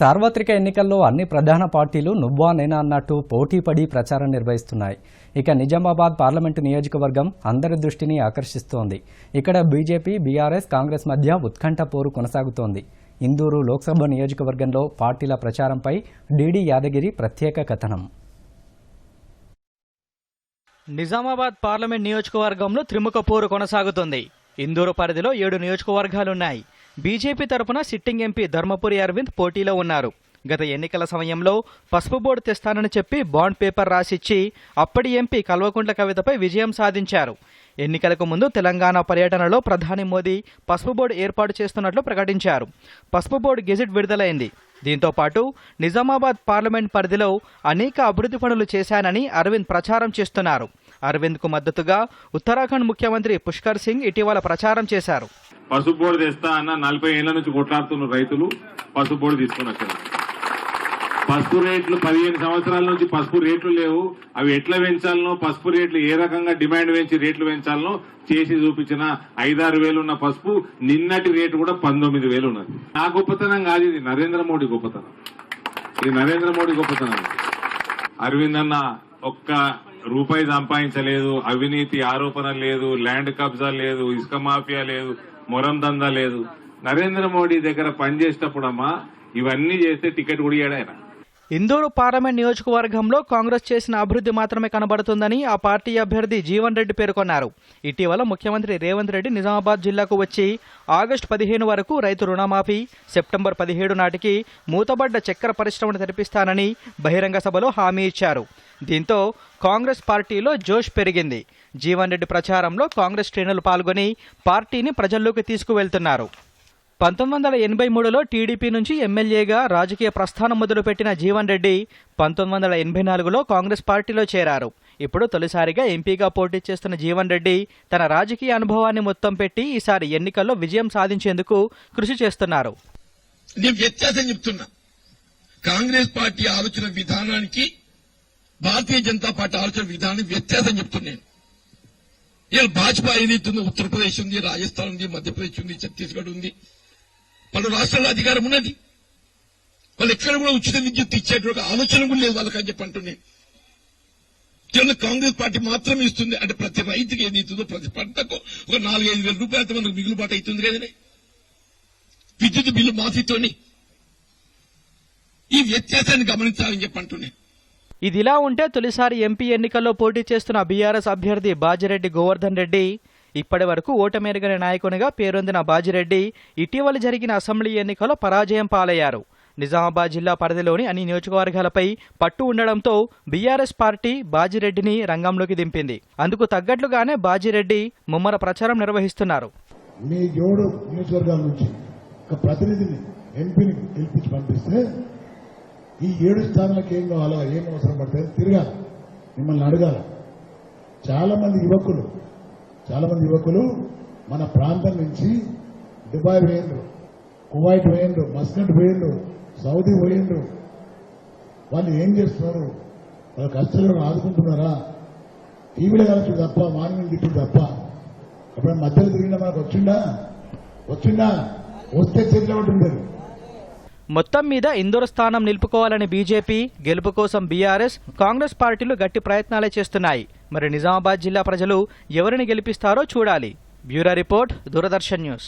సార్వత్రిక ఎన్నికల్లో అన్ని ప్రధాన పార్టీలు నువ్వా నేనా అన్నట్టు పోటీపడి ప్రచారం నిర్వహిస్తున్నాయి. ఇక నిజామాబాద్ పార్లమెంటు నియోజకవర్గం అందరి దృష్టిని ఆకర్షిస్తోంది. ఇక్కడ బీజేపీ బీఆర్ఎస్ కాంగ్రెస్ మధ్య ఉత్కంఠ పోరు కొనసాగుతోంది. ఇందూరు లోక్సభ నియోజకవర్గంలో పార్టీల ప్రచారంపై డీడీ యాదగిరి ప్రత్యేక కథనం. నిజామాబాద్ పార్లమెంట్ నియోజకవర్గంలో త్రిముఖ పోరు కొనసాగుతోంది. ఇందూరు పరిధిలో ఏడు నియోజకవర్గాలున్నాయి. బీజేపీ తరపున సిట్టింగ్ ఎంపీ ధర్మపురి అరవింద్ పోటీలో ఉన్నారు. గత ఎన్నికల సమయంలో పసుపు బోర్డు తెస్తానని చెప్పి బాండ్ పేపర్ రాసిచ్చి అప్పటి ఎంపీ కల్వకుంట్ల కవితపై విజయం సాధించారు. ఎన్నికలకు ముందు తెలంగాణ పర్యటనలో ప్రధాని మోదీ పసుపు బోర్డు ఏర్పాటు చేస్తున్నట్లు ప్రకటించారు. పసుపు బోర్డు గెజిట్ విడుదలైంది. దీంతో పాటు నిజామాబాద్ పార్లమెంట్ పరిధిలో అనేక అభివృద్ధి పనులు చేశానని అరవింద్ ప్రచారం చేస్తున్నారు. అరవింద్కు మద్దతుగా ఉత్తరాఖండ్ ముఖ్యమంత్రి పుష్కర్ సింగ్ ఇటీవల ప్రచారం చేశారు. పసుపోడు తెస్తా అన్న నలభై ఏళ్ళ నుంచి కొట్లాడుతున్న రైతులు పసుపు తీసుకుని వచ్చారు. పసుపు రేట్లు పదిహేను సంవత్సరాల నుంచి పసుపు రేట్లు లేవు. అవి ఎట్లా పెంచాలనో పసుపు రేట్లు ఏ రకంగా డిమాండ్ పెంచి రేట్లు పెంచాలనో చేసి చూపించిన ఐదారు వేలు ఉన్న పసుపు నిన్నటి రేటు కూడా పంతొమ్మిది వేలు ఉన్నది. నా గొప్పతనం కాదు ఇది నరేంద్ర మోడీ గొప్పతనం. ఇది నరేంద్ర మోడీ గొప్పతనం. అరవింద్ అన్న ఒక్క రూపాయి సంపాదించలేదు అవినీతి ఆరోపణ లేదు ల్యాండ్ కబ్జా లేదు ఇసుక మాఫియా లేదు మొరం దందా లేదు. నరేంద్ర మోడీ దగ్గర పనిచేసేటప్పుడమ్మా ఇవన్నీ చేస్తే టికెట్ కూడా ఇయ్యాడు ఆయన. ఇందూరు పార్లమెంట్ నియోజకవర్గంలో కాంగ్రెస్ చేసిన అభివృద్ధి మాత్రమే కనబడుతుందని ఆ పార్టీ అభ్యర్థి జీవన్ రెడ్డి పేర్కొన్నారు. ఇటీవల ముఖ్యమంత్రి రేవంత్ రెడ్డి నిజామాబాద్ జిల్లాకు వచ్చి ఆగస్టు పదిహేను వరకు రైతు రుణమాఫీ సెప్టెంబర్ పదిహేడు నాటికి మూతబడ్డ చక్కెర పరిశ్రమను తెరిపిస్తానని బహిరంగ సభలో హామీ ఇచ్చారు. దీంతో కాంగ్రెస్ పార్టీలో జోష్ పెరిగింది. జీవన్ రెడ్డి ప్రచారంలో కాంగ్రెస్ శ్రేణులు పాల్గొని పార్టీని ప్రజల్లోకి తీసుకువెళ్తున్నారు. పంతొమ్మిది వందల ఎనభై మూడులో టీడీపీ నుంచి ఎమ్మెల్యేగా రాజకీయ ప్రస్థానం మొదలుపెట్టిన జీవన్ రెడ్డి పంతొమ్మిది వందల ఎనభై నాలుగులో కాంగ్రెస్ పార్టీలో చేరారు. ఇప్పుడు తొలిసారిగా ఎంపీగా పోటీ చేస్తున్న జీవన్ రెడ్డి తన రాజకీయ అనుభవాన్ని మొత్తం పెట్టి ఈసారి ఎన్నికల్లో విజయం సాధించేందుకు కృషి చేస్తున్నారు. నేను వ్యత్యాసం చెప్తున్నా. కాంగ్రెస్ పార్టీ ఆలోచన విధానానికి భారతీయ జనతా పార్టీ ఆలోచన విధానం వ్యత్యాసం చెప్తున్నాను ఇలా భాజపా ఏదైతుందో ఉత్తరప్రదేశ్ ఉంది రాజస్థాన్ ఉంది మధ్యప్రదేశ్ ఉంది ఛత్తీస్గఢ్ ఉంది. పలు రాష్ట్రాల్లో అధికారం ఉన్నది. వాళ్ళు ఎక్కడ కూడా ఉచిత విద్యుత్ ఇచ్చేటువంటి ఆలోచన కూడా లేదు వాళ్ళకని చెప్పి అంటున్నాను కేవలం కాంగ్రెస్ పార్టీ మాత్రమే ఇస్తుంది. అంటే ప్రతి రైతుకి ఇస్తుందో ప్రతి పంటకు ఒక నాలుగైదు వేల రూపాయలతో మనకు మిగులుబాటు అవుతుంది కదనే విద్యుత్ బిల్లు మాఫీతోని ఈ వ్యత్యాసాన్ని గమనించాలని చెప్పి అంటున్నాను ఇదిలా ఉంటే తొలిసారి ఎంపీ ఎన్నికల్లో పోటీ చేస్తున్న బీఆర్ఎస్ అభ్యర్థి బాజిరెడ్డి గోవర్ధన్ రెడ్డి ఇప్పటి వరకు ఓటమేరుగని నాయకునిగా పేరొందిన బాజిరెడ్డి ఇటీవల జరిగిన అసెంబ్లీ ఎన్నికల్లో పరాజయం పాలయ్యారు. నిజామాబాద్ జిల్లా పరిధిలోని అన్ని నియోజకవర్గాలపై పట్టు ఉండడంతో బీఆర్ఎస్ పార్టీ బాజిరెడ్డిని రంగంలోకి దింపింది. అందుకు తగ్గట్లుగానే బాజిరెడ్డి ముమ్మర ప్రచారం నిర్వహిస్తున్నారు. మీ నియోజకవర్గాల నుంచి ఒక ప్రతినిధిని ఎంపీని గెలిపించి పంపిస్తే ఈ ఏడు స్థానాలకు ఏం కావాలో ఏం అవసరం పడుతుంది తిరగాలి. మిమ్మల్ని అడగాలి. చాలా మంది యువకులు చాలా మంది యువకులు మన ప్రాంతం నుంచి దుబాయ్ పోయిండ్రు కువైట్ పోయిండ్రు మస్కట్ పోయిండ్రు సౌదీ పోయిండ్రు. వాళ్ళు ఏం చేస్తున్నారు? వాళ్ళ కష్టాలను ఆదుకుంటున్నారా? టీవీలో కలచ్చు తప్ప మార్నింగ్ తిప్పుడు తప్ప. అప్పుడు మధ్యలో తిరిగినా మనకు వచ్చిండా? వచ్చిండా? వస్తే చేతిలో ఉంటుంది మొత్తం మీద ఇందోర్ స్థానం నిలుపుకోవాలని బీజేపీ గెలుపు కోసం బీఆర్ఎస్ కాంగ్రెస్ పార్టీలు గట్టి ప్రయత్నాలే చేస్తున్నాయి. మరి నిజామాబాద్ జిల్లా ప్రజలు ఎవరిని గెలిపిస్తారో చూడాలి. Bureau report Doordarshan news.